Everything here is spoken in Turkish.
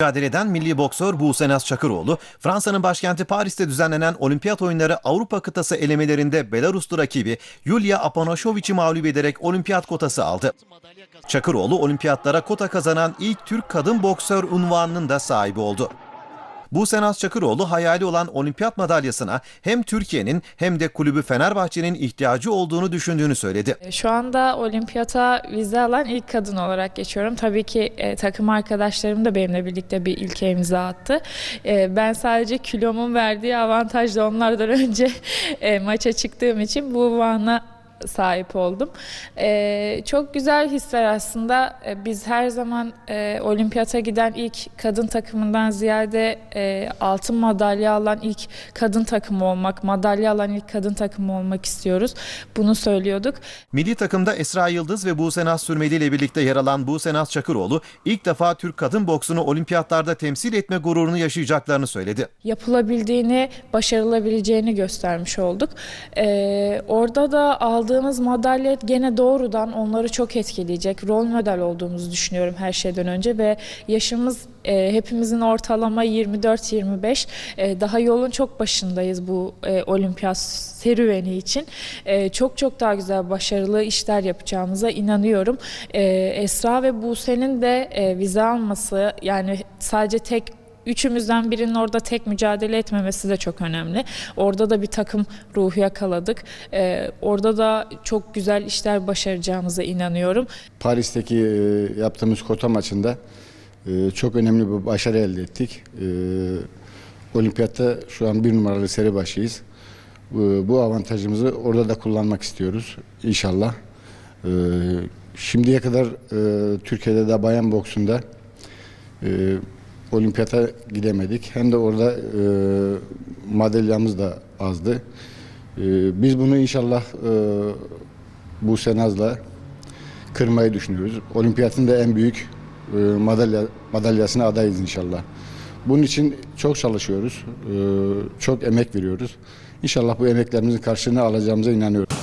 Mücadele eden milli boksör Buse Naz Çakıroğlu, Fransa'nın başkenti Paris'te düzenlenen Olimpiyat Oyunları Avrupa kıtası elemelerinde Belaruslu rakibi Yulia Apanashovic'i mağlup ederek olimpiyat kotası aldı. Çakıroğlu, olimpiyatlara kota kazanan ilk Türk kadın boksör unvanının da sahibi oldu. Buse Naz Çakıroğlu hayali olan olimpiyat madalyasına hem Türkiye'nin hem de kulübü Fenerbahçe'nin ihtiyacı olduğunu düşündüğünü söyledi. Şu anda olimpiyata vize alan ilk kadın olarak geçiyorum. Tabii ki e, takım arkadaşlarım da benimle birlikte bir ilke imza attı. E, ben sadece kilomun verdiği avantajla onlardan önce e, maça çıktığım için bu uvana sahip oldum. E, çok güzel hisler aslında. E, biz her zaman e, olimpiyata giden ilk kadın takımından ziyade e, altın madalya alan ilk kadın takımı olmak, madalya alan ilk kadın takımı olmak istiyoruz. Bunu söylüyorduk. Milli takımda Esra Yıldız ve Buse Naz Sürmeli ile birlikte yer alan Buse Naz Çakıroğlu ilk defa Türk kadın boksunu olimpiyatlarda temsil etme gururunu yaşayacaklarını söyledi. yapılabildiğini, başarılabileceğini göstermiş olduk. Ee, orada da aldığımız madalya gene doğrudan onları çok etkileyecek. Rol model olduğumuzu düşünüyorum her şeyden önce ve yaşımız e, hepimizin ortalama 24-25. E, daha yolun çok başındayız bu e, olimpiyat serüveni için. E, çok çok daha güzel, başarılı işler yapacağımıza inanıyorum. E, Esra ve Buse'nin de e, vize alması yani sadece tek Üçümüzden birinin orada tek mücadele etmemesi de çok önemli. Orada da bir takım ruhu yakaladık. Ee, orada da çok güzel işler başaracağımıza inanıyorum. Paris'teki e, yaptığımız kota maçında e, çok önemli bir başarı elde ettik. E, Olimpiyatta şu an bir numaralı seri başıyız. Bu, bu avantajımızı orada da kullanmak istiyoruz inşallah. E, Şimdiye kadar e, Türkiye'de de bayan boksunda e, olimpiyata gidemedik. Hem de orada e, madalyamız da azdı. E, biz bunu inşallah e, bu senazla kırmayı düşünüyoruz. Olimpiyatın da en büyük e, madalya madalyasına adayız inşallah. Bunun için çok çalışıyoruz. e, çok emek veriyoruz. İnşallah bu emeklerimizin karşılığını alacağımıza inanıyorum.